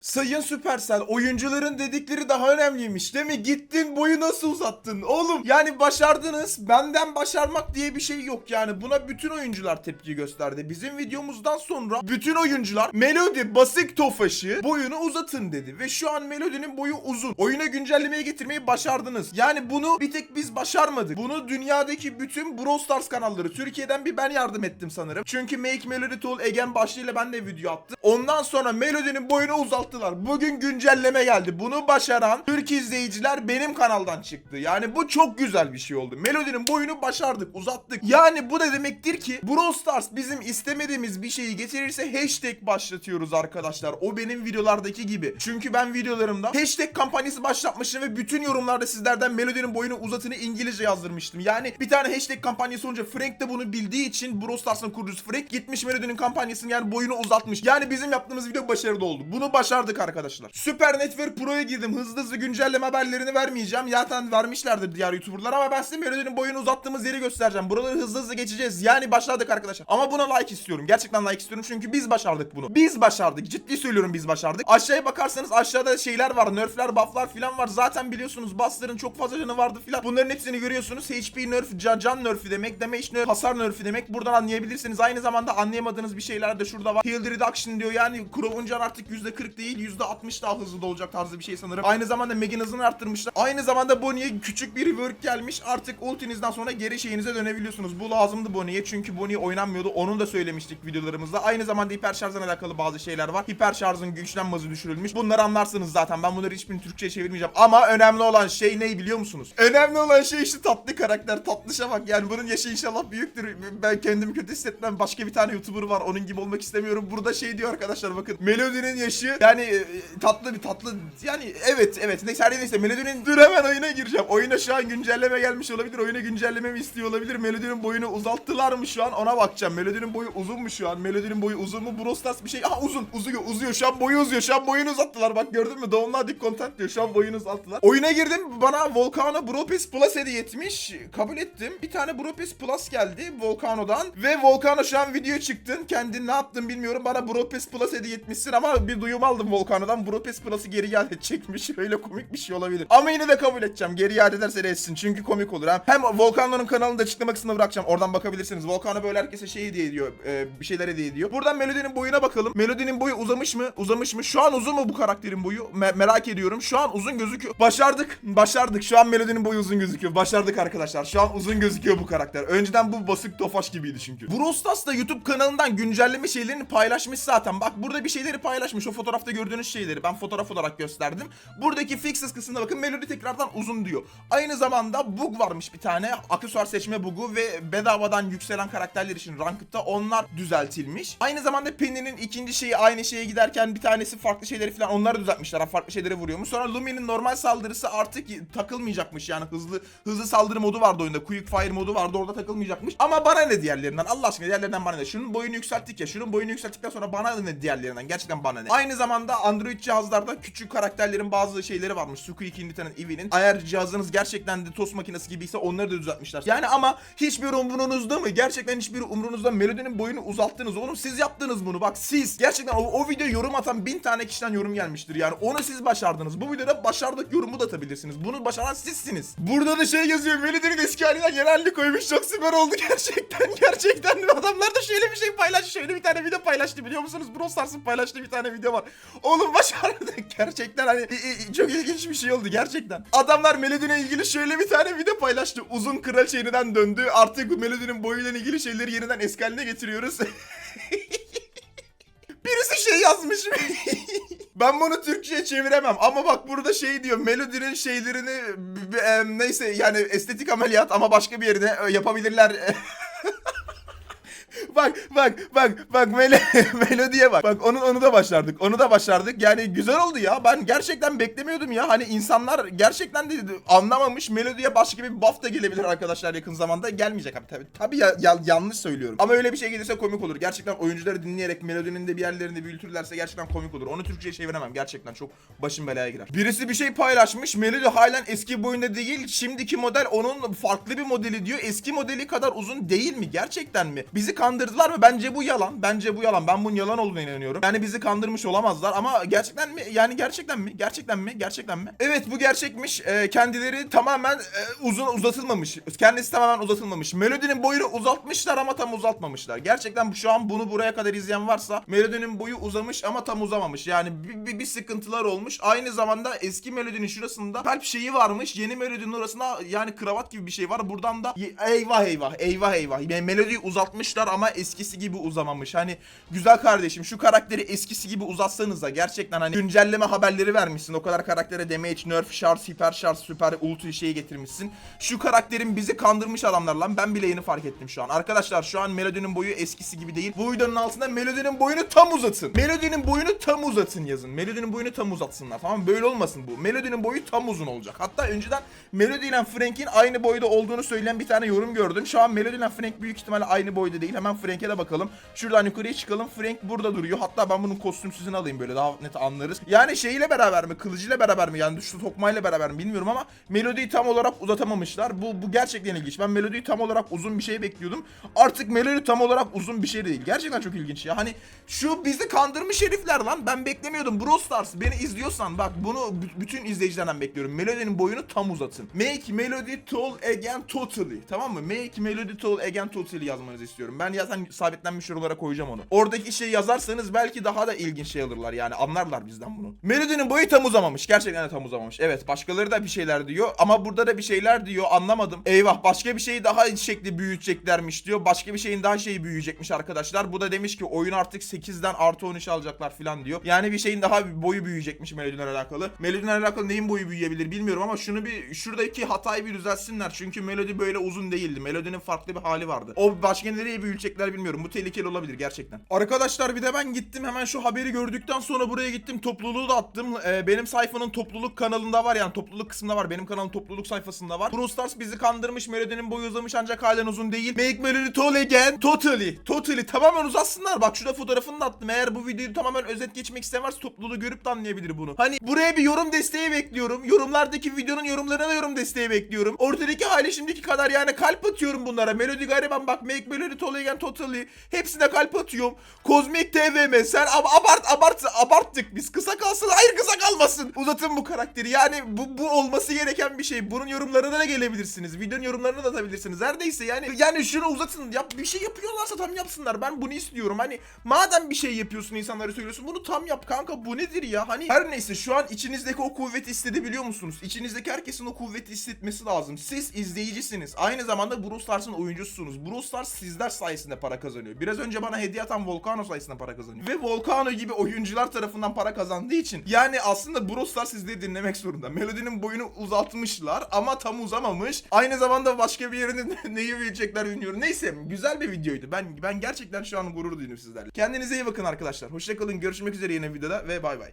Sayın Süpersel oyuncuların dedikleri daha önemliymiş değil mi? Gittin boyu nasıl uzattın oğlum? Yani başardınız. Benden başarmak diye bir şey yok yani. Buna bütün oyuncular tepki gösterdi. Bizim videomuzdan sonra bütün oyuncular Melody basık tofaşı boyunu uzatın dedi. Ve şu an Melody'nin boyu uzun. Oyuna güncellemeye getirmeyi başardınız. Yani bunu bir tek biz başarmadık. Bunu dünyadaki bütün Brawl Stars kanalları. Türkiye'den bir ben yardım ettim sanırım. Çünkü Make Melody Tool Egen başlığıyla ben de video attım. Ondan sonra Melody'nin boyunu uzattılar. Bugün güncelleme geldi. Bunu başaran Türk izleyiciler benim kanaldan çıktı. Yani bu çok güzel bir şey oldu. Melody'nin boyunu başardık, uzattık. Yani bu ne demektir ki Brawl Stars bizim istemediğimiz bir şeyi getirirse hashtag başlatıyoruz arkadaşlar. O benim videolardaki gibi. Çünkü ben videolarımda hashtag kampanyası başlatmışım ve bütün yorumlarda sizlerden Melody'nin boyunu uzatını İngilizce yazdırmıştım. Yani bir tane hashtag kampanyası olunca Frank de bunu bildiği için Brawl Stars'ın kurucusu Frank gitmiş Melody'nin kampanyasını yani boyunu uzatmış. Yani bizim yaptığımız video başarılı oldu. Bunu başardık arkadaşlar. Süper Network Pro'ya girdim. Hızlı hızlı güncelleme haberlerini vermeyeceğim. Zaten vermişlerdir diğer YouTuber'lar ama ben size Melody'nin boyunu uzattığımız yeri göstereceğim. Buraları hızlı hızlı geçeceğiz. Yani başladık arkadaşlar. Ama buna like istiyorum. Gerçekten like istiyorum çünkü biz başardık bunu. Biz başardık. Ciddi söylüyorum biz başardık. Aşağıya bakarsanız aşağıda şeyler var. Nerfler, bufflar falan var. Zaten biliyorsunuz Buster'ın çok fazla canı vardı falan. Bunların hepsini görüyorsunuz. HP nerf, can, can nerfi demek. Damage nerf, hasar nerfi demek. Buradan anlayabilirsiniz. Aynı zamanda anlayamadığınız bir şeyler de şurada var. Heal reduction diyor. Yani Crow'un can artık %40 değil %60 daha hızlı dolacak tarzı bir şey sanırım. Aynı zamanda Meg'in hızını arttırmışlar. Aynı zamanda Bonnie'ye küçük bir rework gelmiş. Artık ultinizden sonra geri şeyinize dönebiliyorsunuz. Bu lazımdı Bonnie'ye çünkü Bonnie oynanmıyordu. Onu da söylemiştik videolarımızda. Aynı zamanda hiper şarjla alakalı bazı şeyler var. Hiper şarjın güçlenmesi düşürülmüş. Bunları anlarsınız zaten. Ben bunları hiçbirini Türkçe'ye çevirmeyeceğim. Ama önemli olan şey ne biliyor musunuz? Önemli olan şey işte tatlı karakter. Tatlışa bak. Yani bunun yaşı inşallah büyüktür. Ben kendimi kötü hissetmem. Başka bir tane YouTuber var. Onun gibi olmak istemiyorum. Burada şey diyor arkadaşlar bakın. Melody'nin yaşı yani e, tatlı bir tatlı yani evet evet neyse her neyse Melody'nin dur hemen oyuna gireceğim. Oyuna şu an güncelleme gelmiş olabilir. Oyuna güncelleme istiyor olabilir. Melody'nin boyunu uzattılar mı şu an ona bakacağım. Melody'nin boyu uzun mu şu an? Melody'nin boyu uzun mu? Brawl Stars bir şey. Aha uzun uzuyor uzuyor. Şu an boyu uzuyor. Şu an boyunu uzattılar. Bak gördün mü? Download content diyor. Şu an boyunu uzattılar. Oyuna girdim. Bana Volcano Pass Plus hediye etmiş. Kabul ettim. Bir tane Pass Plus geldi Volcano'dan. Ve Volcano şu an video çıktın. Kendin ne yaptın bilmiyorum. Bana Pass Plus hediye etmişsin ama bir duyum aldım Volcano'dan. Brawl Pass Plus'ı geri iade edecekmiş. Öyle komik bir şey olabilir. Ama yine de kabul edeceğim. Geri iade ederse de etsin. Çünkü komik olur. Hem, hem Volcano'nun kanalını da açıklama kısmına bırakacağım. Oradan bakabilirsiniz. Volcano böyle herkese şey hediye ediyor. e, bir şeyler hediye ediyor. Buradan Melody'nin boyuna bakalım. Melody'nin boyu uzamış mı? Uzamış mı? Şu an uzun mu bu karakterin boyu? Me- merak ediyorum. Şu an uzun gözüküyor. Başardık. Başardık. Şu an Melody'nin boyu uzun gözüküyor. Başardık arkadaşlar. Şu an uzun gözüküyor bu karakter. Önceden bu basık tofaş gibiydi çünkü. Brawl Stars da YouTube kanalından güncelleme şeylerini paylaşmış zaten. Bak burada bir şeyleri paylaşmış. O fotoğrafta gördüğünüz şeyleri ben fotoğraf olarak gösterdim. Buradaki fixes kısmına bakın. Melody tekrardan uzun diyor. Aynı zamanda bug varmış bir tane. Aksesuar seçme bugu ve bedavadan yükselen karakterler için ranked'da onlar düzeltilmiş. Aynı zamanda Penny'nin ikinci şeyi aynı şeye giderken bir tanesi farklı şeyleri falan onları düzeltmişler. Farklı şeylere vuruyormuş. Sonra Lumi'nin normal saldırısı artık takılmayacakmış yani hızlı hızlı saldırı modu vardı oyunda. Quick fire modu vardı orada takılmayacakmış. Ama bana ne diğerlerinden? Allah aşkına diğerlerinden bana ne? Şunun boyunu yükselttik ya. Şunun boyunu yükselttikten sonra bana ne diğerlerinden? Gerçekten bana ne? Aynı zamanda Android cihazlarda küçük karakterlerin bazı şeyleri varmış. Sukuiki'nin bir tane Eevee'nin. Eğer cihazınız gerçekten de tost makinesi gibiyse onları da düzeltmişler. Yani ama hiçbir umrunuzda mı? Gerçekten hiçbir umrunuzda Melody'nin boyunu uzalttınız. Oğlum siz yaptınız bunu. Bak siz. Gerçekten o, o video yorum atan bin tane kişiden yorum gelmiştir. Yani onu siz başardınız. Bu videoda başardık yorumu da atabilirsiniz. Bunu başaran sizsiniz. Burada da şey yazıyor. Melody'nin eski halinden yeni halini koymuş. Çok süper oldu gerçekten. Gerçekten. Adamlar da şöyle bir şey paylaştı. Şöyle bir tane video paylaştı biliyor musunuz? Brawl Stars'ın paylaştığı bir tane video var. Oğlum başardık. Gerçekten hani çok ilginç bir şey oldu gerçekten. Adamlar Melody'ne ilgili şöyle bir tane video paylaştı. Uzun kraliçe yeniden döndü. Artık Melody'nin boyuyla ilgili şeyleri yeniden eski haline getiriyoruz. Birisi şey yazmış. ben bunu Türkçe'ye çeviremem ama bak burada şey diyor Melody'nin şeylerini neyse yani estetik ameliyat ama başka bir yerine e, yapabilirler. Bak bak bak bak Melo Melodi'ye bak. Bak onu onu da başardık. Onu da başardık. Yani güzel oldu ya. Ben gerçekten beklemiyordum ya. Hani insanlar gerçekten de anlamamış. Melodi'ye başka bir buff da gelebilir arkadaşlar yakın zamanda. Gelmeyecek abi tabii. Tabii ya, ya- yanlış söylüyorum. Ama öyle bir şey gelirse komik olur. Gerçekten oyuncuları dinleyerek Melodi'nin de bir yerlerini büyütürlerse gerçekten komik olur. Onu Türkçe'ye çeviremem. Gerçekten çok başım belaya girer. Birisi bir şey paylaşmış. Melody halen eski boyunda değil. Şimdiki model onun farklı bir modeli diyor. Eski modeli kadar uzun değil mi? Gerçekten mi? Bizi kandırdı kandırdılar mı? Bence bu yalan. Bence bu yalan. Ben bunun yalan olduğuna inanıyorum. Yani bizi kandırmış olamazlar ama gerçekten mi? Yani gerçekten mi? Gerçekten mi? Gerçekten mi? Evet bu gerçekmiş. Ee, kendileri tamamen e, uzun uzatılmamış. Kendisi tamamen uzatılmamış. Melodinin boyunu uzatmışlar ama tam uzatmamışlar. Gerçekten şu an bunu buraya kadar izleyen varsa Melodinin boyu uzamış ama tam uzamamış. Yani bir, bir, bir sıkıntılar olmuş. Aynı zamanda eski Melodinin şurasında kalp şeyi varmış. Yeni Melodinin orasında yani kravat gibi bir şey var. Buradan da eyvah eyvah eyvah eyvah. Yani melodiyi uzatmışlar ama eskisi gibi uzamamış. Hani güzel kardeşim şu karakteri eskisi gibi uzatsanız da gerçekten hani güncelleme haberleri vermişsin. O kadar karaktere damage, nerf, şarj, hiper şarj, süper ulti şeyi getirmişsin. Şu karakterin bizi kandırmış adamlar lan. Ben bile yeni fark ettim şu an. Arkadaşlar şu an Melody'nin boyu eskisi gibi değil. Bu videonun altında Melody'nin boyunu tam uzatın. Melody'nin boyunu tam uzatın yazın. Melody'nin boyunu tam uzatsınlar. Tamam? Böyle olmasın bu. Melody'nin boyu tam uzun olacak. Hatta önceden Melody ile Frank'in aynı boyda olduğunu söyleyen bir tane yorum gördüm. Şu an Melody ile Frank büyük ihtimalle aynı boyda değil. Hemen Frank'e de bakalım. Şuradan yukarıya çıkalım. Frank burada duruyor. Hatta ben bunun kostümsüzünü alayım böyle daha net anlarız. Yani şeyiyle beraber mi? Kılıcıyla beraber mi? Yani şu tokmayla beraber mi bilmiyorum ama Melody'yi tam olarak uzatamamışlar. Bu, bu gerçekten ilginç. Ben Melody'yi tam olarak uzun bir şey bekliyordum. Artık Melody tam olarak uzun bir şey değil. Gerçekten çok ilginç ya. Hani şu bizi kandırmış herifler lan. Ben beklemiyordum. Brawl Stars beni izliyorsan bak bunu bütün izleyicilerden bekliyorum. Melody'nin boyunu tam uzatın. Make Melody tall again totally. Tamam mı? Make Melody tall again totally yazmanızı istiyorum. Ben zaten sabitlenmiş yorumlara koyacağım onu. Oradaki şeyi yazarsanız belki daha da ilginç şey alırlar yani anlarlar bizden bunu. Melody'nin boyu tam uzamamış. Gerçekten de tam uzamamış. Evet başkaları da bir şeyler diyor ama burada da bir şeyler diyor anlamadım. Eyvah başka bir şeyi daha şekli büyüteceklermiş diyor. Başka bir şeyin daha şeyi büyüyecekmiş arkadaşlar. Bu da demiş ki oyun artık 8'den artı 13 alacaklar falan diyor. Yani bir şeyin daha boyu büyüyecekmiş Melody'nin alakalı. Melody'nin alakalı neyin boyu büyüyebilir bilmiyorum ama şunu bir şuradaki hatayı bir düzeltsinler. Çünkü Melody böyle uzun değildi. Melody'nin farklı bir hali vardı. O başka nereye büyüyecekler bilmiyorum. Bu tehlikeli olabilir gerçekten. Arkadaşlar bir de ben gittim hemen şu haberi gördükten sonra buraya gittim. Topluluğu da attım. Ee, benim sayfanın topluluk kanalında var yani topluluk kısmında var. Benim kanalın topluluk sayfasında var. Brawl Stars bizi kandırmış. Melody'nin boyu uzamış ancak halen uzun değil. Make Melody tall again. Totally. Totally. Tamamen uzatsınlar. Bak şurada fotoğrafını da attım. Eğer bu videoyu tamamen özet geçmek istemez topluluğu görüp de anlayabilir bunu. Hani buraya bir yorum desteği bekliyorum. Yorumlardaki videonun yorumlarına da yorum desteği bekliyorum. Ortadaki hali şimdiki kadar yani kalp atıyorum bunlara. Melody gariban bak Make Melody tall again totally. Hepsine kalp atıyorum. Kozmik TVM sen ab- abart abart abarttık biz. Kısa kalsın. Hayır kısa kalmasın. Uzatın bu karakteri. Yani bu bu olması gereken bir şey. Bunun yorumlarına da gelebilirsiniz. Videonun yorumlarına da atabilirsiniz. Her neyse yani yani şunu uzatın. Yap bir şey yapıyorlarsa tam yapsınlar. Ben bunu istiyorum. Hani madem bir şey yapıyorsun insanlara söylüyorsun. Bunu tam yap kanka. Bu nedir ya? Hani her neyse şu an içinizdeki o kuvveti hissedebiliyor musunuz? İçinizdeki herkesin o kuvveti hissetmesi lazım. Siz izleyicisiniz. Aynı zamanda Brawl Stars'ın oyuncususunuz. Brawl Stars sizler sayesinde para kazanıyor. Biraz önce bana hediye atan Volcano sayesinde para kazanıyor. Ve Volcano gibi oyuncular tarafından para kazandığı için yani aslında Brawl sizleri dinlemek zorunda. Melody'nin boyunu uzatmışlar ama tam uzamamış. Aynı zamanda başka bir yerinde neyi büyütecekler bilmiyorum. Neyse güzel bir videoydu. Ben ben gerçekten şu an gurur duydum sizlerle. Kendinize iyi bakın arkadaşlar. Hoşçakalın. Görüşmek üzere yeni videoda ve bay bay.